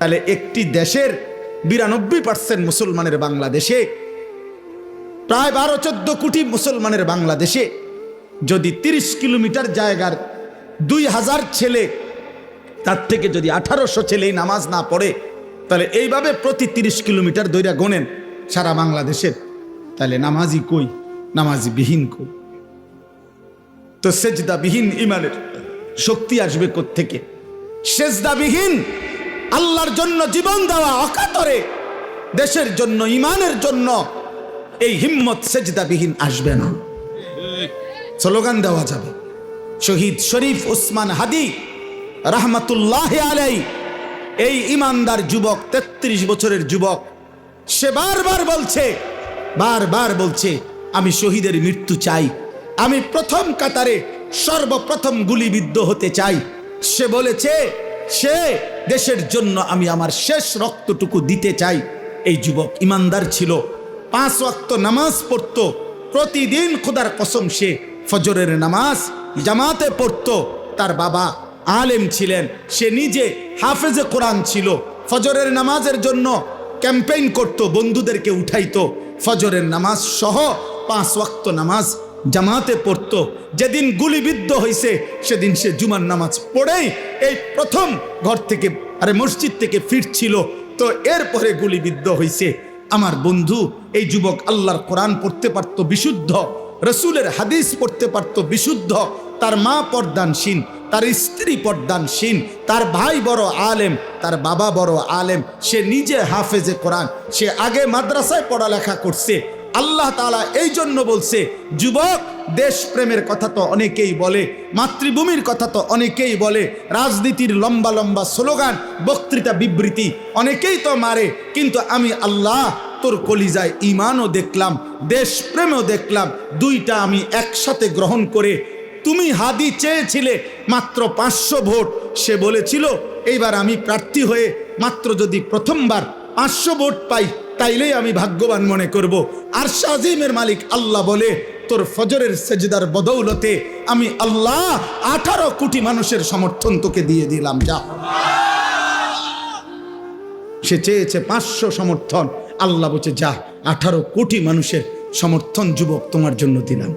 তাহলে একটি দেশের বিরানব্বই পার্সেন্ট মুসলমানের বাংলাদেশে, প্রায় বারো চোদ্দ কোটি মুসলমানের বাংলাদেশে যদি তিরিশ কিলোমিটার জায়গার দুই হাজার ছেলে, তার থেকে যদি আঠারোশো ছেলেই নামাজ না পড়ে, তাহলে এইভাবে প্রতি তিরিশ কিলোমিটার দৈরা গোনেন সারা বাংলাদেশের তাহলে নামাজি কই? নামাজি বিহীন কই? তো সেজদাবিহীন ইমানের শক্তি আসবে থেকে সেজদাবিহীন আল্লাহর জন্য জীবন দেওয়া অকাতরে, দেশের জন্য, ইমানের জন্য এই হিম্মত সেজদাবিহীন আসবে না। স্লোগান দেওয়া যাবে, শহীদ শরীফ উসমান হাদি রাহমাতুল্লাহ আলাই এই ইমানদার যুবক ৩৩ বছরের যুবক, সে বারবার বলছে বারবার বলছে, আমি শহীদের মৃত্যু চাই, আমি প্রথম কাতারে সর্বপ্রথম গুলিবিদ্ধ হতে চাই। সে বলেছে, সে দেশের জন্য আমি আমার শেষ রক্তটুকু দিতে চাই। এই যুবক ইমানদার ছিল। পাঁচ ওয়াক্ত নামাজ পড়ত। প্রতিদিন খোদার কসম সে ফজরের নামাজ জামাতে পড়ত। তার বাবা আলেম ছিলেন। সে নিজে হাফেজে কোরআন ছিল। ফজরের নামাজের জন্য ক্যাম্পেইন করত, বন্ধুদেরকে উঠাইতো। ফজরের নামাজ সহ পাঁচ ওয়াক্ত নামাজ জামাতে পড়তো, যেদিন গুলিবিদ্ধ হয়েছে সেদিন সে জুমার নামাজ পড়েই এই প্রথম ঘর থেকে, আরে মসজিদ থেকে ফিরছিল। তো এরপরে গুলিবিদ্ধ হয়েছে আমার বন্ধু, এই যুবক আল্লাহর কোরআন পড়তে পারত বিশুদ্ধ, রসুলের হাদিস পড়তে পারত বিশুদ্ধ, তার মা পর্দানসীন, তার স্ত্রী পর্দানসীন, তার ভাই বড় আলেম, তার বাবা বড় আলেম, সে নিজে হাফেজে কোরআন, সে আগে মাদ্রাসায় পড়ালেখা করছে আল্লাহ তালা এই জন্য বলছে, যুবক, দেশপ্রেমের কথা তো অনেকেই বলে, মাতৃভূমির কথা তো অনেকেই বলে, রাজনীতির লম্বা লম্বা স্লোগান, বক্তৃতা বিবৃতি অনেকেই তো মারে, কিন্তু আমি আল্লাহ তোর কলিজায় ইমানও দেখলাম, দেশপ্রেমও দেখলাম, দুইটা আমি একসাথে গ্রহণ করে, তুমি হাদি চেয়েছিলে মাত্র পাঁচশো ভোট, সে বলেছিল, এইবার আমি প্রার্থী হয়ে মাত্র যদি প্রথমবার পাঁচশো ভোট পাই তাইলেই আমি ভাগ্যবান মনে করব। আর শাজিমের মালিক আল্লাহ বলে, তোর ফজরের সেজদার বদৌলতে আমি আল্লাহ আঠারো কোটি মানুষের সমর্থন তোকে দিয়ে দিলাম, যা। সে চেয়েছে পাঁচশো সমর্থন। আল্লাহ বলছে, যা, আঠারো কোটি মানুষের সমর্থন যুবক তোমার জন্য দিলাম।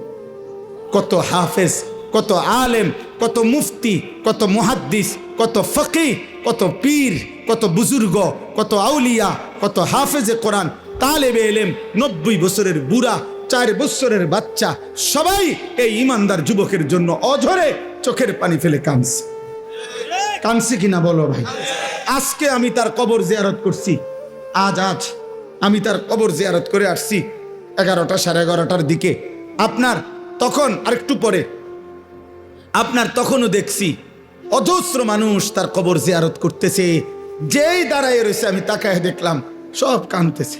কত হাফেজ, কত আলেম, কত মুফতি, কত মুহাদ্দিস কত ফকি কত পীর, কত বুজুর্গ, কত আউলিয়া, কত হাফেজে কোরআন, তালেবে এলেম, নব্বই বছরের বুড়া, চার বছরের বাচ্চা, সবাই এই ইমানদার যুবকের জন্য অঝরে চোখের পানি ফেলে কাঁদছে। কাঁদছে কিনা বলো ভাই? আজকে আমি তার কবর জিয়ারত করছি। আজ আজ আমি তার কবর জিয়ারত করে আসছি এগারোটা সাড়ে এগারোটার দিকে। আপনার তখন আরেকটু পরে। আপনার তখনও দেখছি। অজস্র মানুষ তার কবর জিয়ারত করতেছে। যেই দাঁড়ায় রয়েছে আমি তাকায় দেখলাম সব কাঁদতেছে।